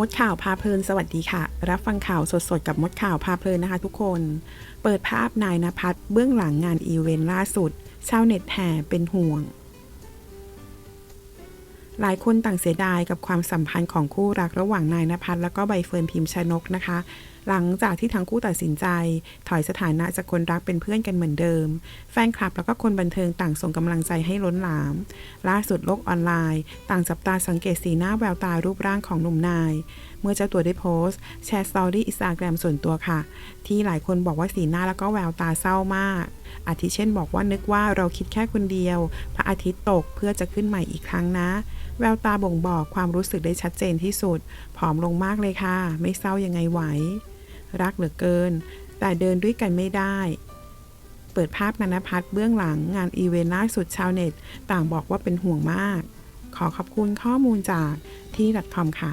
มดข่าวพาเพลินสวัสดีค่ะ รับฟังข่าวสดๆ กับมดข่าวพาเพลินนะคะทุกคน เปิดภาพนายนภัสเบื้องหลังงานอีเวนต์ล่าสุด ชาวเน็ตแห่เป็นห่วง หลายคนต่างเสียดายกับความสัมพันธ์ของคู่รักระหว่างนายนภัสแล้วก็ใบเฟิร์นพิมพ์ชนกนะคะ หลังจากที่ทั้งคู่ตัดสินใจ ถอยสถานะจากคนรักเป็นเพื่อนกันเหมือนเดิม แฟนคลับแล้วก็คนบันเทิงต่างส่งกำลังใจให้ล้นหลาม ล่าสุดโลกออนไลน์ ต่างจับตาสังเกตสีหน้าแววตารูปร่างของหนุ่มนาย เมื่อเจ้าตัวได้โพสต์ แชร์สตอรี่อินสตาแกรมส่วนตัวค่ะ ที่หลายคนบอกว่าสีหน้าแล้วก็แววตาเศร้ามาก อาทิเช่นบอกว่านึกว่าเราคิดแค่คนเดียว พระอาทิตย์ตกเพื่อจะขึ้นใหม่อีกครั้งนะ แววตาบ่งบอกความรู้สึกได้ชัดเจนที่สุด ผอมลงมากเลยค่ะ ไม่เศร้ายังไงไหว รักเหลือเกิน แต่เดินด้วยกันไม่ได้เปิดภาพนันพัฒน์เบื้องหลังงานอีเวนต์ล่าสุดชาวเน็ต ต่างบอกว่าเป็นห่วงมาก ขอขอบคุณข้อมูลจากที่ .com ค่ะ